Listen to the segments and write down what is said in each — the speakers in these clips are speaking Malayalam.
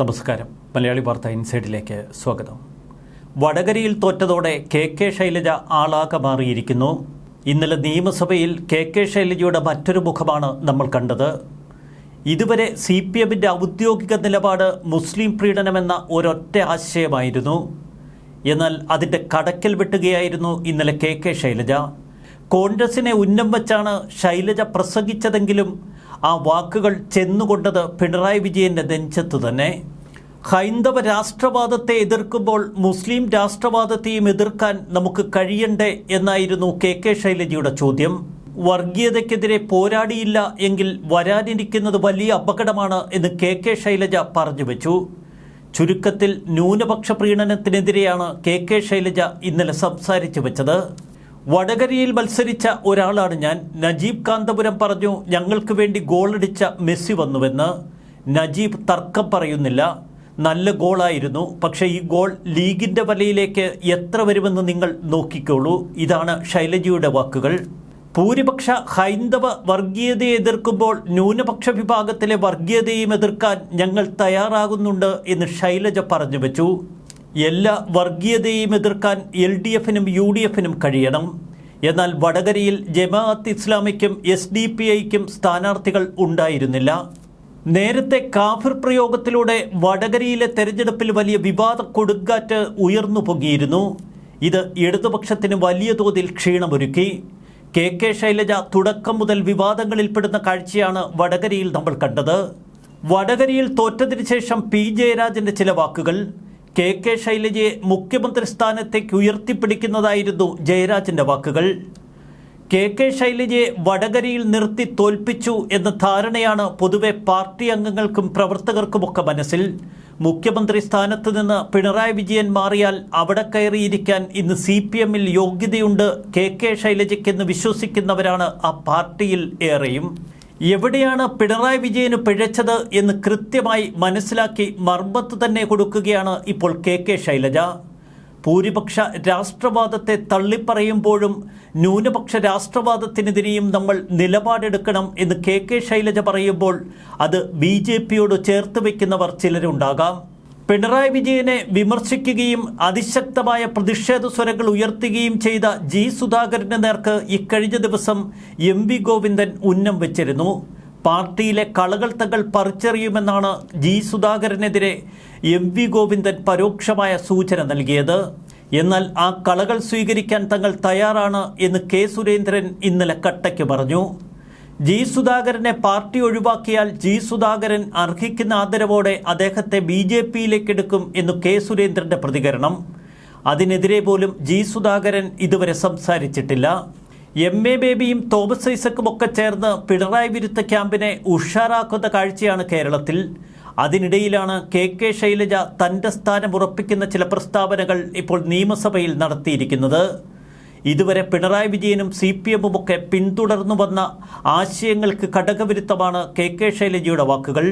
നമസ്കാരം. മലയാളി വാർത്ത ഇൻസൈഡിലേക്ക് സ്വാഗതം. വടകരയിൽ തോറ്റതോടെ കെ കെ ശൈലജ ആളാകെ മാറിയിരിക്കുന്നു. ഇന്നലെ നിയമസഭയിൽ കെ കെ ശൈലജയുടെ മറ്റൊരു മുഖമാണ് നമ്മൾ കണ്ടത്. ഇതുവരെ സി പി എമ്മിന്റെ ഔദ്യോഗിക നിലപാട് മുസ്ലിം പ്രീഡനമെന്ന ഒരൊറ്റ ആശയമായിരുന്നു. എന്നാൽ അതിന്റെ കടക്കൽ വെട്ടുകയായിരുന്നു ഇന്നലെ കെ കെ ശൈലജ. കോൺഗ്രസിനെ ഉന്നം വച്ചാണ് ശൈലജ പ്രസംഗിച്ചതെങ്കിലും ആ വാക്കുകൾ ചെന്നുകൊണ്ടത് പിണറായി വിജയന്റെ നെഞ്ചത്ത് തന്നെ. ഹൈന്ദവ രാഷ്ട്രവാദത്തെ എതിർക്കുമ്പോൾ മുസ്ലിം രാഷ്ട്രവാദത്തെയും എതിർക്കാൻ നമുക്ക് കഴിയണ്ടേ എന്നായിരുന്നു കെ കെ ശൈലജയുടെ ചോദ്യം. വർഗീയതയ്ക്കെതിരെ പോരാടിയില്ല എങ്കിൽ വരാനിരിക്കുന്നത് വലിയ അപകടമാണ് എന്ന് കെ കെ ശൈലജ പറഞ്ഞു വെച്ചു. ചുരുക്കത്തിൽ ന്യൂനപക്ഷ പ്രീണനത്തിനെതിരെയാണ് കെ കെ ശൈലജ ഇന്നലെ സംസാരിച്ചു വെച്ചത്. വടകരയിൽ മത്സരിച്ച ഒരാളാണ് ഞാൻ. നജീബ് കാന്തപുരം പറഞ്ഞു ഞങ്ങൾക്ക് വേണ്ടി ഗോളടിച്ച മെസ്സി വന്നുവെന്ന്. നജീബ് തർക്കം പറയുന്നില്ല. നല്ല ഗോളായിരുന്നു. പക്ഷേ ഈ ഗോൾ ലീഗിന്റെ വലയിലേക്ക് എത്ര വരുമെന്ന് നിങ്ങൾ നോക്കിക്കോളൂ. ഇതാണ് ശൈലജയുടെ വാക്കുകൾ. ഭൂരിപക്ഷ ഹൈന്ദവ വർഗീയതയെ എതിർക്കുമ്പോൾ ന്യൂനപക്ഷ വിഭാഗത്തിലെ വർഗീയതയും എതിർക്കാൻ ഞങ്ങൾ തയ്യാറാകുന്നുണ്ട് എന്ന് ശൈലജ പറഞ്ഞു വെച്ചു. എല്ലാ വർഗീയതയെയും എതിർക്കാൻ എൽ ഡി എഫിനും യു ഡി എഫിനും കഴിയണം. എന്നാൽ വടകരയിൽ ജമാഅത്ത് ഇസ്ലാമിക്കും എസ് ഡി പി ഐക്കും സ്ഥാനാർത്ഥികൾ ഉണ്ടായിരുന്നില്ല. നേരത്തെ കാഫിർ പ്രയോഗത്തിലൂടെ വടകരയിലെ തെരഞ്ഞെടുപ്പിൽ വലിയ വിവാദ കൊടുങ്കാറ്റ് ഉയർന്നു പൊങ്ങിയിരുന്നു. ഇത് ഇടതുപക്ഷത്തിന് വലിയ തോതിൽ ക്ഷീണമൊരുക്കി. കെ കെ ശൈലജ തുടക്കം മുതൽ വിവാദങ്ങളിൽപ്പെടുന്ന കാഴ്ചയാണ് വടകരയിൽ നമ്മൾ കണ്ടത്. വടകരയിൽ തോറ്റതിനു ശേഷം പി ജയരാജന്റെ ചില വാക്കുകൾ. കെ കെ ശൈലജയെ മുഖ്യമന്ത്രി സ്ഥാനത്തേക്ക് ഉയർത്തിപ്പിടിക്കുന്നതായിരുന്നു ജയരാജന്റെ വാക്കുകൾ. കെ കെ ശൈലജയെ വടകരയിൽ നിർത്തി തോൽപ്പിച്ചു എന്ന ധാരണയാണ് പൊതുവെ പാർട്ടി അംഗങ്ങൾക്കും പ്രവർത്തകർക്കുമൊക്കെ മനസ്സിൽ. മുഖ്യമന്ത്രി സ്ഥാനത്ത് നിന്ന് പിണറായി വിജയൻ മാറിയാൽ അവിടെ കയറിയിരിക്കാൻ ഇന്ന് സി പി എമ്മിൽ യോഗ്യതയുണ്ട് കെ കെ ശൈലജയ്ക്കെന്ന് വിശ്വസിക്കുന്നവരാണ് ആ പാർട്ടിയിൽ ഏറെയും. എവിടെയാണ് പിണറായി വിജയന് പിഴച്ചത് എന്ന് കൃത്യമായി മനസ്സിലാക്കി മർമ്മത്ത് തന്നെ കൊടുക്കുകയാണ് ഇപ്പോൾ കെ കെ ശൈലജ. ഭൂരിപക്ഷ രാഷ്ട്രവാദത്തെ തള്ളിപ്പറയുമ്പോഴും ന്യൂനപക്ഷ രാഷ്ട്രവാദത്തിനെതിരെയും നമ്മൾ നിലപാടെടുക്കണം എന്ന് കെ കെ ശൈലജ പറയുമ്പോൾ അത് ബി ജെ പിയോട് ചേർത്ത് വയ്ക്കുന്നവർ ചിലരുണ്ടാകാം. പിണറായി വിജയനെ വിമർശിക്കുകയും അതിശക്തമായ പ്രതിഷേധ സ്വരങ്ങൾ ഉയർത്തുകയും ചെയ്ത ജി സുധാകരന് നേർക്ക് ഇക്കഴിഞ്ഞ ദിവസം എം വി ഗോവിന്ദൻ ഉന്നം വെച്ചിരുന്നു. പാർട്ടിയിലെ കളകൾ തങ്ങൾ പറിച്ചെറിയുമെന്നാണ് ജി സുധാകരനെതിരെ എം വി ഗോവിന്ദൻ പരോക്ഷമായ സൂചന നൽകിയത്. എന്നാൽ ആ കളകൾ സ്വീകരിക്കാൻ തങ്ങൾ തയ്യാറാണ് എന്ന് കെ സുരേന്ദ്രൻ ഇന്നലെ കട്ടയ്ക്ക് പറഞ്ഞു. ജി സുധാകരനെ പാർട്ടി ഒഴിവാക്കിയാൽ ജി സുധാകരൻ അർഹിക്കുന്ന ആദരവോടെ അദ്ദേഹത്തെ ബി ജെ പിയിലേക്ക് എടുക്കും എന്ന് കെ സുരേന്ദ്രന്റെ പ്രതികരണം. അതിനെതിരെ പോലും ജി സുധാകരൻ ഇതുവരെ സംസാരിച്ചിട്ടില്ല. എം എ ബേബിയും തോമസ് ഐസക്കും ഒക്കെ ചേർന്ന് പിണറായി വിരുദ്ധ ക്യാമ്പിനെ ഉഷാറാക്കുന്ന കാഴ്ചയാണ് കേരളത്തിൽ. അതിനിടയിലാണ് കെ കെ ശൈലജ തന്റെ സ്ഥാനം ഉറപ്പിക്കുന്ന ചില പ്രസ്താവനകൾ ഇപ്പോൾ നിയമസഭയിൽ നടത്തിയിരിക്കുന്നത്. ഇതുവരെ പിണറായി വിജയനും സി പി എമ്മും ഒക്കെ പിന്തുടർന്നു വന്ന ആശയങ്ങൾക്ക് ഘടകവിരുദ്ധമാണ് കെ കെ ശൈലജയുടെ വാക്കുകൾ.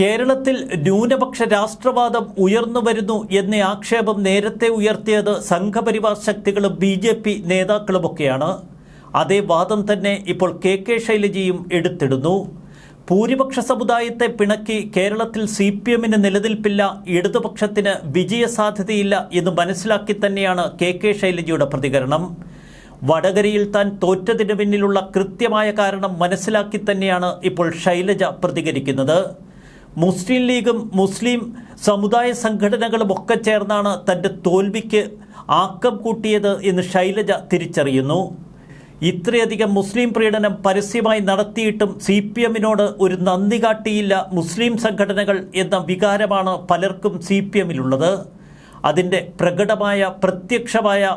കേരളത്തിൽ ന്യൂനപക്ഷ രാഷ്ട്രവാദം ഉയർന്നു വരുന്നു എന്ന ആക്ഷേപം നേരത്തെ ഉയർത്തിയത് സംഘപരിവാർ ശക്തികളും ബി ജെ പി നേതാക്കളുമൊക്കെയാണ്. അതേ വാദം തന്നെ ഇപ്പോൾ കെ കെ ശൈലജയും എടുത്തിടുന്നു. ഭൂരിപക്ഷ സമുദായത്തെ പിണക്കി കേരളത്തിൽ സി പി എമ്മിന് നിലനിൽപ്പില്ല ഇടതുപക്ഷത്തിന് വിജയസാധ്യതയില്ല എന്ന് മനസ്സിലാക്കി തന്നെയാണ് കെ കെ ശൈലജയുടെ പ്രതികരണം. വടകരയിൽ താൻ തോറ്റതിന് പിന്നിലുള്ള കൃത്യമായ കാരണം മനസ്സിലാക്കി തന്നെയാണ് ഇപ്പോൾ ശൈലജ പ്രതികരിക്കുന്നത്. മുസ്ലിം ലീഗും മുസ്ലിം സമുദായ സംഘടനകളും ഒക്കെ ചേർന്നാണ് തന്റെ തോൽവിക്ക് ആക്കം കൂട്ടിയത് എന്ന് ശൈലജ തിരിച്ചറിയുന്നു. ഇത്രയധികം മുസ്ലിം പ്രീണനം പരസ്യമായി നടത്തിയിട്ടും സി പി എമ്മിനോട് ഒരു നന്ദി കാട്ടിയില്ല മുസ്ലിം സംഘടനകൾ എന്ന വികാരമാണ് പലർക്കും സി പി എമ്മിലുള്ളത്. അതിന്റെ പ്രകടമായ പ്രത്യക്ഷമായ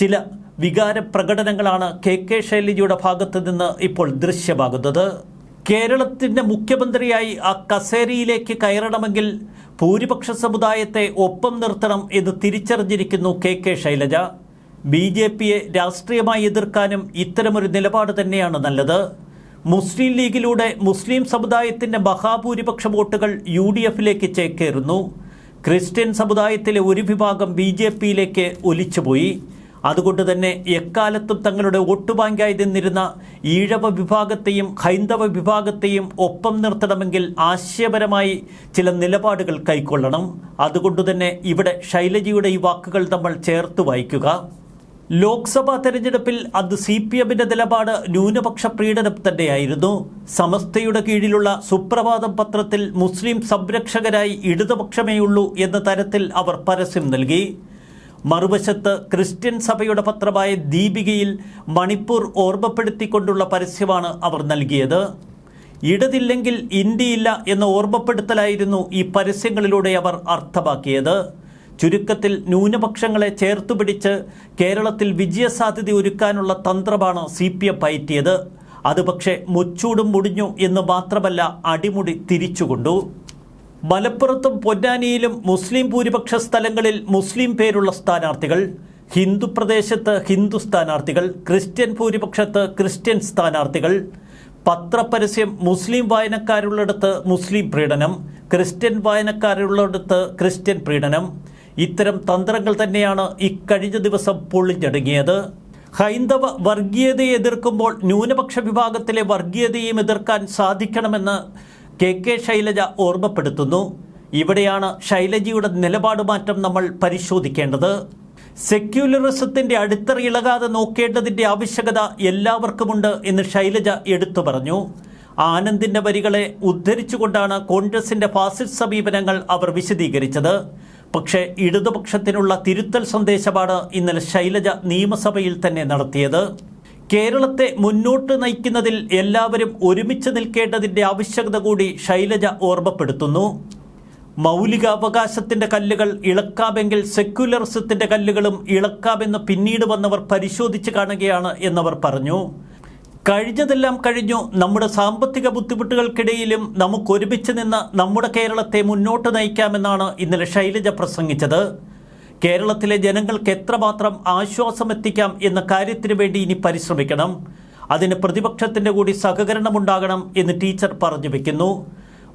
ചില വികാര പ്രകടനങ്ങളാണ് കെ കെ ശൈലജയുടെ ഭാഗത്ത് നിന്ന് ഇപ്പോൾ ദൃശ്യമാകുന്നത്. കേരളത്തിന്റെ മുഖ്യമന്ത്രിയായി ആ കസേരയിലേക്ക് കയറണമെങ്കിൽ ഭൂരിപക്ഷ സമുദായത്തെ ഒപ്പം നിർത്തണം എന്ന് തിരിച്ചറിഞ്ഞിരിക്കുന്നു K K Shailaja. B J പിയെ രാഷ്ട്രീയമായി എതിർക്കാനും ഇത്തരമൊരു നിലപാട് തന്നെയാണ് നല്ലത്. മുസ്ലിം ലീഗിലൂടെ മുസ്ലിം സമുദായത്തിന്റെ മഹാഭൂരിപക്ഷ വോട്ടുകൾ യു ഡി എഫിലേക്ക് ചേക്കേറുന്നു. ക്രിസ്ത്യൻ സമുദായത്തിലെ ഒരു വിഭാഗം ബി ജെ പിയിലേക്ക് ഒലിച്ചുപോയി. അതുകൊണ്ട് തന്നെ എക്കാലത്തും തങ്ങളുടെ വോട്ട് ബാങ്കായി നിന്നിരുന്ന ഈഴവ വിഭാഗത്തെയും ഹൈന്ദവ വിഭാഗത്തെയും ഒപ്പം നിർത്തണമെങ്കിൽ ആശയപരമായി ചില നിലപാടുകൾ കൈക്കൊള്ളണം. അതുകൊണ്ടുതന്നെ ഇവിടെ ശൈലജിയുടെ ഈ വാക്കുകൾ നമ്മൾ ചേർത്ത് വായിക്കുക. ലോക്സഭാ തെരഞ്ഞെടുപ്പിൽ അത് സി പി എമ്മിന്റെ നിലപാട് ന്യൂനപക്ഷ പ്രീണനം തന്നെയായിരുന്നു. സമസ്തയുടെ കീഴിലുള്ള സുപ്രഭാതം പത്രത്തിൽ മുസ്ലിം സംരക്ഷകരായി ഇടതുപക്ഷമേയുള്ളൂ എന്ന തരത്തിൽ അവർ പരസ്യം നൽകി. മറുവശത്ത് ക്രിസ്ത്യൻ സഭയുടെ പത്രമായ ദീപികയിൽ മണിപ്പൂർ ഓർമ്മപ്പെടുത്തിക്കൊണ്ടുള്ള പരസ്യമാണ് അവർ നൽകിയത്. ഇടതില്ലെങ്കിൽ ഇന്ത്യയില്ല എന്ന ഓർമ്മപ്പെടുത്തലായിരുന്നു ഈ പരസ്യങ്ങളിലൂടെ അവർ അർത്ഥമാക്കിയത്. ചുരുക്കത്തിൽ ന്യൂനപക്ഷങ്ങളെ ചേർത്തുപിടിച്ച് കേരളത്തിൽ വിജയസാധ്യത ഒരുക്കാനുള്ള തന്ത്രമാണ് സി പി എം പയറ്റിയത്. അത് പക്ഷേ മുച്ചൂടും മുടിഞ്ഞു എന്ന് മാത്രമല്ല അടിമുടി തിരിച്ചുകൊണ്ടു. മലപ്പുറത്തും പൊന്നാനിയിലും മുസ്ലിം ഭൂരിപക്ഷ സ്ഥലങ്ങളിൽ മുസ്ലിം പേരുള്ള സ്ഥാനാർത്ഥികൾ ഹിന്ദു പ്രദേശത്ത് ഹിന്ദു സ്ഥാനാർത്ഥികൾ ക്രിസ്ത്യൻ ഭൂരിപക്ഷത്ത് ക്രിസ്ത്യൻ സ്ഥാനാർത്ഥികൾ പത്രപരസ്യം മുസ്ലിം വായനക്കാരുള്ളിടത്ത് മുസ്ലിം പ്രീണനം ക്രിസ്ത്യൻ വായനക്കാരുള്ളിടത്ത് ക്രിസ്ത്യൻ പ്രീണനം ഇത്തരം തന്ത്രങ്ങൾ തന്നെയാണ് ഇക്കഴിഞ്ഞ ദിവസം പൊളിഞ്ഞടങ്ങിയത്. ഹൈന്ദവ വർഗീയതയെ എതിർക്കുമ്പോൾ ന്യൂനപക്ഷ വിഭാഗത്തിലെ വർഗീയതയും എതിർക്കാൻ സാധിക്കണമെന്ന് കെ കെ ശൈലജ ഓർമ്മപ്പെടുത്തുന്നു. ഇവിടെയാണ് ശൈലജയുടെ നിലപാട് മാറ്റം നമ്മൾ പരിശോധിക്കേണ്ടത്. സെക്യുലറിസത്തിന്റെ അടിത്തറ ഇളകാതെ നോക്കേണ്ടതിന്റെ ആവശ്യകത എല്ലാവർക്കുമുണ്ട് എന്ന് ശൈലജ എടുത്തു പറഞ്ഞു. ആനന്ദിന്റെ വരികളെ ഉദ്ധരിച്ചുകൊണ്ടാണ് കോൺഗ്രസിന്റെ ഫാസിസ്റ്റ് സമീപനങ്ങൾ അവർ വിശദീകരിച്ചത്. പക്ഷേ ഇടതുപക്ഷത്തിനുള്ള തിരുത്തൽ സന്ദേശമാണ് ഇന്നലെ ശൈലജ നിയമസഭയിൽ തന്നെ നടത്തിയത്. കേരളത്തെ മുന്നോട്ട് നയിക്കുന്നതിൽ എല്ലാവരും ഒരുമിച്ച് നിൽക്കേണ്ടതിന്റെ ആവശ്യകത കൂടി ശൈലജ ഓർമ്മപ്പെടുത്തുന്നു. മൗലികാവകാശത്തിന്റെ കല്ലുകൾ ഇളക്കാമെങ്കിൽ സെക്യുലറിസത്തിന്റെ കല്ലുകളും ഇളക്കാമെന്ന് പിന്നീട് വന്നവർ പരിശോധിച്ച് കാണുകയാണ് എന്നവർ പറഞ്ഞു. കഴിഞ്ഞതെല്ലാം കഴിഞ്ഞു. നമ്മുടെ സാമ്പത്തിക ബുദ്ധിമുട്ടുകൾക്കിടയിലും നമുക്ക് ഒരുമിച്ച് നിന്ന് നമ്മുടെ കേരളത്തെ മുന്നോട്ട് നയിക്കാമെന്നാണ് ഇന്നലെ ശൈലജ പ്രസംഗിച്ചത്. കേരളത്തിലെ ജനങ്ങൾക്ക് എത്രമാത്രം ആശ്വാസം എത്തിക്കാം എന്ന കാര്യത്തിന് വേണ്ടി ഇനി പരിശ്രമിക്കണം. അതിന് പ്രതിപക്ഷത്തിന്റെ കൂടി സഹകരണമുണ്ടാകണം എന്ന് ടീച്ചർ പറഞ്ഞു വയ്ക്കുന്നു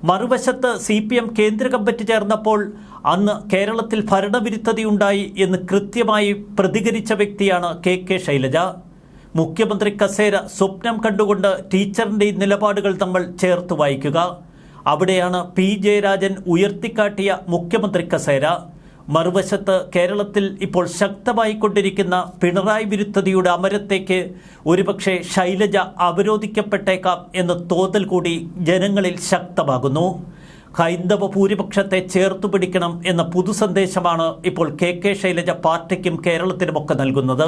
മറുവശത്ത് സി പി എം കേന്ദ്ര കമ്മിറ്റി ചേർന്നപ്പോൾ അന്ന് കേരളത്തിൽ ഭരണവിരുദ്ധതയുണ്ടായി എന്ന് കൃത്യമായി പ്രതികരിച്ച വ്യക്തിയാണ് കെ കെ ശൈലജ. മുഖ്യമന്ത്രി കസേര സ്വപ്നം കണ്ടുകൊണ്ട് ടീച്ചറിന്റെ നിലപാടുകൾ തമ്മിൽ ചേർത്ത് വായിക്കുക. അവിടെയാണ് പി. ജയരാജൻ ഉയർത്തിക്കാട്ടിയ മുഖ്യമന്ത്രി കസേര. മറുവശത്ത് കേരളത്തിൽ ഇപ്പോൾ ശക്തമായി കൊണ്ടിരിക്കുന്ന പിണറായി വിരുദ്ധതയുടെ അമരത്തേക്ക് ഒരുപക്ഷെ ശൈലജ അവരോധിക്കപ്പെട്ടേക്കാം എന്ന തോന്നൽ കൂടി ജനങ്ങളിൽ ശക്തമാകുന്നു. ഹൈന്ദവ ഭൂരിപക്ഷത്തെ ചേർത്തു പിടിക്കണം എന്ന പുതു സന്ദേശമാണ് ഇപ്പോൾ കെ. കെ. ശൈലജ പാർട്ടിക്കും കേരളത്തിനുമൊക്കെ നൽകുന്നത്.